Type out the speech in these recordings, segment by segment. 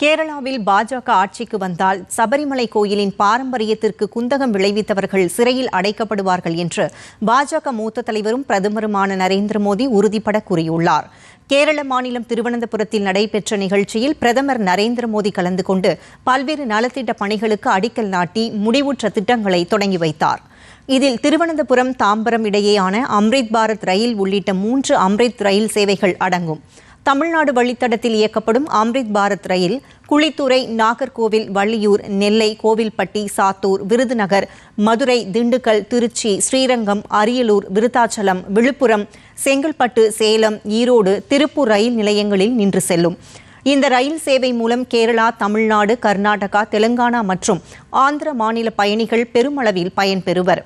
கேரளாவில் பாஜக ஆட்சிக்கு வந்தால் சபரிமலை கோயிலின் பாரம்பரியத்திற்கு குந்தகம் விளைவித்தவர்கள் சிறையில் அடைக்கப்படுவார்கள் என்று பாஜக மூத்த தலைவரும் பிரதமருமான நரேந்திர மோடி உறுதிபட கூறியுள்ளார். கேரள மாநிலம் திருவனந்தபுரத்தில் நடைபெற்ற நிகழ்ச்சியில் பிரதமர் நரேந்திர மோடி கலந்து கொண்டு பல்வேறு நலத்திட்ட பணிகளுக்கு அடிக்கல் நாட்டி முடிவுற்ற திட்டங்களை தொடங்கி வைத்தார். இதில் திருவனந்தபுரம் தாம்பரம் இடையேயான அம்ரித் பாரத் ரயில் உள்ளிட்ட மூன்று அம்ரித் ரயில் சேவைகள் அடங்கும். தமிழ்நாடு வழித்தடத்தில் இயக்கப்படும் அம்ரித் பாரத் ரயில் குளித்துறை நாகர்கோவில் வள்ளியூர் நெல்லை கோவில்பட்டி சாத்தூர் விருதுநகர் மதுரை திண்டுக்கல் திருச்சி ஸ்ரீரங்கம் அரியலூர் விருத்தாச்சலம் விழுப்புரம் செங்கல்பட்டு சேலம் ஈரோடு திருப்பூர் ரயில் நிலையங்களில் நின்று செல்லும். இந்த ரயில் சேவை மூலம் கேரளா தமிழ்நாடு கர்நாடகா தெலுங்கானா மற்றும் ஆந்திர மாநில பயணிகள் பெருமளவில் பயன்பெறுவர்.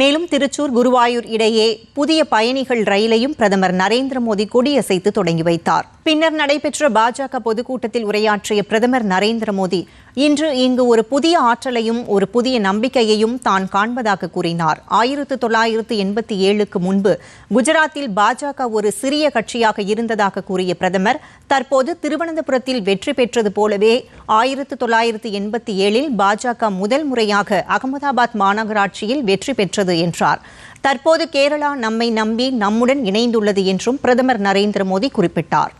மேலும் திருச்சூர் குருவாயூர் இடையே புதிய பயணிகள் ரயிலையும் பிரதமர் நரேந்திர மோடி கொடியசைத்து தொடங்கி வைத்தார். பின்னர் நடைபெற்ற பாஜக பொதுக்கூட்டத்தில் உரையாற்றிய பிரதமர் நரேந்திர மோடி இன்று இங்கு ஒரு புதிய ஆற்றலையும் ஒரு புதிய நம்பிக்கையையும் தான் காண்பதாக கூறினார். ஆயிரத்து தொள்ளாயிரத்து எண்பத்தி ஏழுக்கு முன்பு குஜராத்தில் பாஜக ஒரு சிறிய கட்சியாக இருந்ததாக கூறிய பிரதமர் தற்போது திருவனந்தபுரத்தில் வெற்றி பெற்றது போலவே ஆயிரத்து தொள்ளாயிரத்து எண்பத்தி ஏழில் பாஜக முதல் முறையாக அகமதாபாத் மாநகராட்சியில் வெற்றி பெற்றது என்றார். தற்போது கேரளா நம்மை நம்பி நம்முடன் இணைந்துள்ளது என்றும் பிரதமர் நரேந்திர மோடி குறிப்பிட்டார்.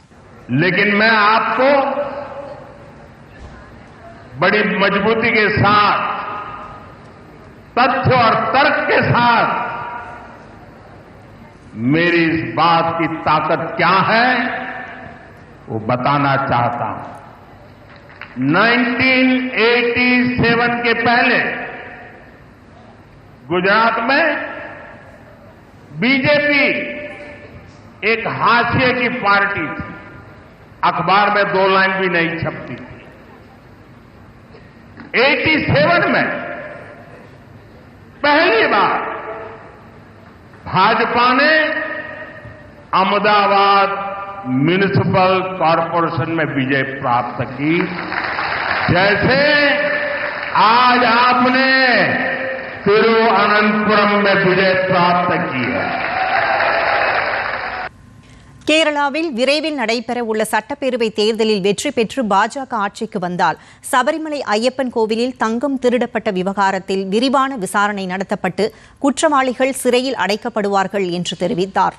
लेकिन मैं आपको बड़ी मजबूती के साथ, तथ्य और तर्क के साथ मेरी इस बात की ताकत क्या है, वो बताना चाहता हूँ। 1987 के पहले गुजरात में बीजेपी एक हाशिए की पार्टी थी। अखबार में दो लाइन भी नहीं छपती। थी 87 में पहली बार भाजपा ने अहमदाबाद म्यूनिसिपल कॉरपोरेशन में विजय प्राप्त की। जैसे आज आपने तिरुवनंतपुरम में विजय प्राप्त की है। கேரளாவில் விரைவில் நடைபெற உள்ள சட்டப்பேரவை தேர்தலில் வெற்றி பெற்று பாஜக ஆட்சிக்கு வந்தால் சபரிமலை ஐயப்பன் கோவிலில் தங்கம் திருடப்பட்ட விவகாரத்தில் விரிவான விசாரணை நடத்தப்பட்டு குற்றவாளிகள் சிறையில் அடைக்கப்படுவார்கள் என்று தெரிவித்தார்.